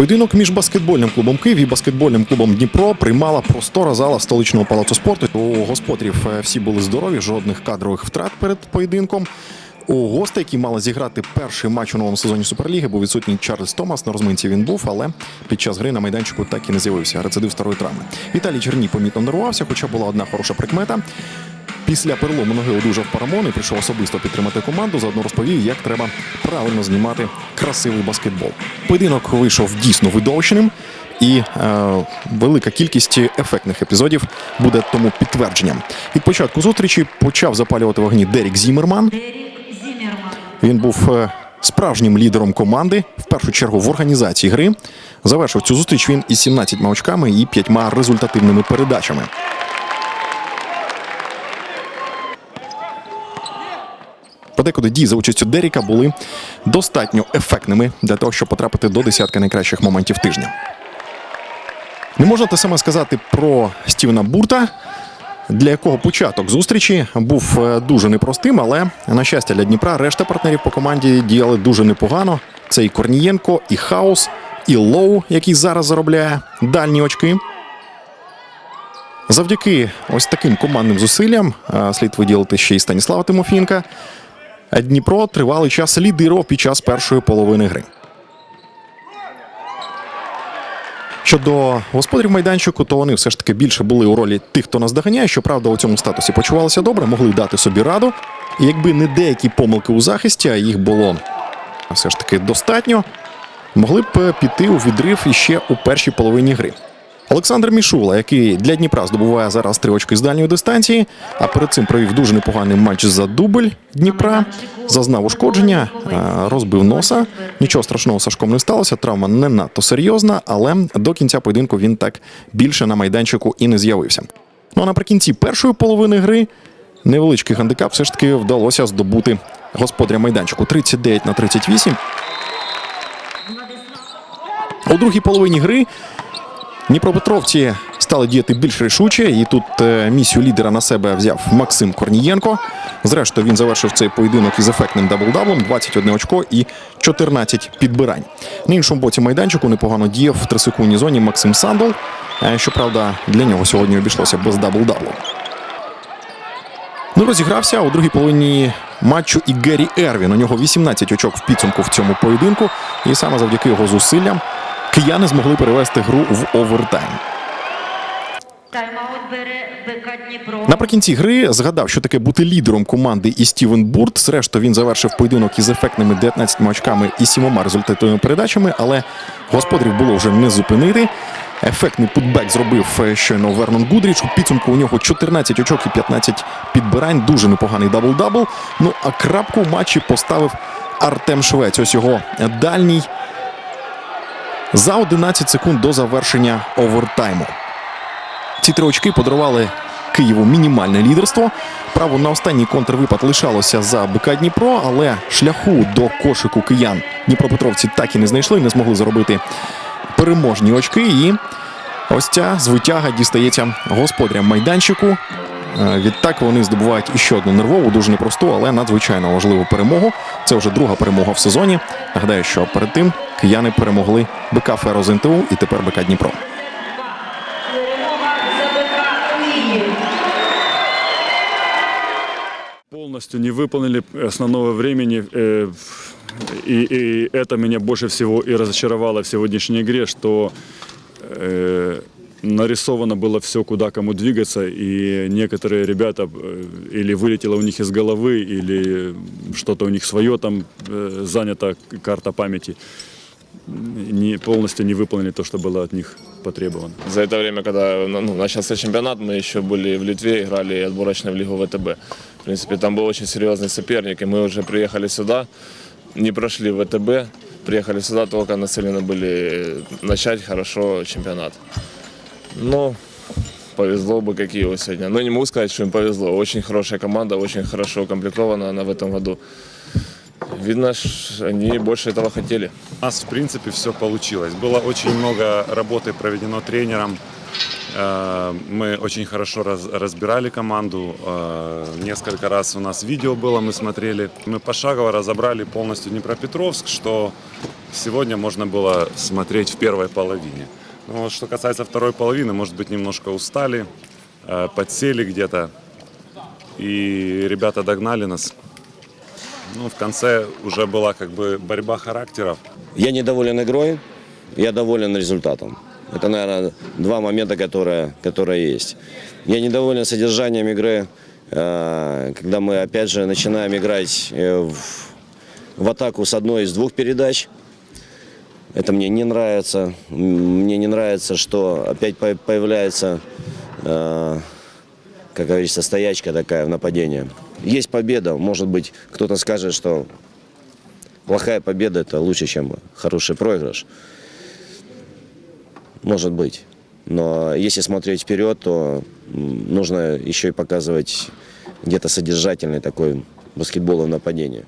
Поєдинок між баскетбольним клубом Київ і баскетбольним клубом Дніпро приймала простора зала столичного палацу спорту. У господарів е, всі були здорові, жодних кадрових втрат перед поєдинком. У гостей, які мали зіграти перший матч у новому сезоні Суперліги, був відсутній Чарльз Томас. На розминці він був, але під час гри на майданчику так і не з'явився. Рецидив старої травми. Віталій Черній помітно нервувався, хоча була одна хороша прикмета. Після перелому ноги одужав Парамон і прийшов особисто підтримати команду. Заодно розповів, як треба правильно знімати красивий баскетбол. Поєдинок вийшов дійсно видовищеним, і е, велика кількість ефектних епізодів буде тому підтвердженням. Від початку зустрічі почав запалювати вогні Дерік Зімерман. Він був е, справжнім лідером команди, в першу чергу в організації гри. Завершив цю зустріч він із 17 очками і 5 результативними передачами. Подекуди дії за участю Деріка були достатньо ефектними для того, щоб потрапити до десятки найкращих моментів тижня. Не можна те саме сказати про Стівена Бурта, для якого початок зустрічі був е, дуже непростим, але на щастя для Дніпра решта партнерів по команді діяли дуже непогано. Це і Корнієнко, і Хаус, і Лоу, який зараз заробляє дальні очки. Завдяки ось таким командним зусиллям е, слід виділити ще й Станіслава Тимофінка. Дніпро тривалий час лідирував під час першої половини гри. Щодо господарів майданчику, то вони все ж таки більше були у ролі тих, хто нас доганяє. Щоправда, у цьому статусі почувалися добре, могли дати собі раду. І якби не деякі помилки у захисті, а їх було все ж таки достатньо, могли б піти у відрив іще у першій половині гри. Олександр Мішула, який для Дніпра здобуває зараз три очки з дальньої дистанції, а перед цим провів дуже непоганий матч за дубль Дніпра. Зазнав ушкодження, е, розбив носа. Нічого страшного Сашком не сталося. Травма не надто серйозна, але до кінця поєдинку він так більше на майданчику і не з'явився. Ну а наприкінці першої половини гри невеличкий гандикап все ж таки вдалося здобути господаря майданчику 39 на 38. У другій половині гри Дніпропетровці стали діяти більш рішуче, і тут е, місію лідера на себе взяв Максим Корнієнко. Зрештою, він завершив цей поєдинок із ефектним дабл-даблом, 21 очко і 14 підбирань. На іншому боці майданчику непогано діяв в трисекундній зоні Максим Сандол. Е, Щоправда, для нього сьогодні обійшлося без дабл-даблу. Ну, розігрався у другій половині матчу і Геррі Ервін. У нього 18 очок в підсумку в цьому поєдинку. І саме завдяки його зусиллям кияни змогли перевести гру в овертайм. Наприкінці гри згадав, що таке бути лідером команди і Стівен Бурт. Зрештою, він завершив поєдинок із ефектними 19 очками і 7 результативними передачами, але господарів було вже не зупинити. Ефектний путбек зробив е, щойно Вернон Гудріч. У підсумку у нього 14 очок і 15 підбирань. Дуже непоганий дабл-дабл. Ну а крапку в матчі поставив Артем Швець. Ось його дальній за 11 секунд до завершення овертайму. Ці три очки подарували Києву мінімальне лідерство. Право на останній контрвипад лишалося за БК Дніпро, але шляху до кошику киян Дніпропетровці так і не знайшли, не змогли заробити переможні очки. І ось ця звитяга дістається господарям майданчику. Е, Відтак вони здобувають іще одну нервову, дуже непросту, але надзвичайно важливу перемогу. Це вже друга перемога в сезоні. Нагадаю, що перед тим кияни перемогли БК Феро з НТУ і тепер БК Дніпро. Перемога за БК Київ. Полностью не выполнили основного времени. э, И, и это меня больше всего и разочаровало в сегодняшней игре, что э, нарисовано было все, куда кому двигаться, и некоторые ребята э, или вылетело у них из головы, или что-то у них свое там э, занято, карта памяти, не, полностью не выполнили то, что было от них потребовано. За это время, когда ну, начался чемпионат, мы еще были в Литве, играли отборочно в Лигу ВТБ. В принципе, там был очень серьезный соперник, и мы уже приехали сюда, не прошли ВТБ, приехали сюда, только нацелены были начать хорошо чемпионат. Но повезло бы какие его сегодня. Но не могу сказать, что им повезло. Очень хорошая команда, очень хорошо укомплектована она в этом году. Видно, они больше этого хотели. У нас, в принципе, все получилось. Было очень много работы проведено тренером. Э, Мы очень хорошо раз- разбирали команду. Э, Несколько раз у нас видео было, мы смотрели. Мы пошагово разобрали полностью Днепропетровск, что сегодня можно было смотреть в первой половине. Но вот что касается второй половины, может быть, немножко устали, э, подсели где-то. И ребята догнали нас. Ну, в конце уже была как бы борьба характеров. Я недоволен игрой, я доволен результатом. Это, наверное, два момента, которые, которые есть. Я недоволен содержанием игры, э, когда мы, опять же, начинаем играть э, в, в атаку с одной из двух передач. Это мне не нравится. Мне не нравится, что опять по- появляется, э, как говорится, стоячка такая в нападении. Есть победа, может быть, кто-то скажет, что плохая победа это лучше, чем хороший проигрыш. Может быть. Но если смотреть вперед, то нужно еще и показывать где-то содержательный такой баскетбол в нападении.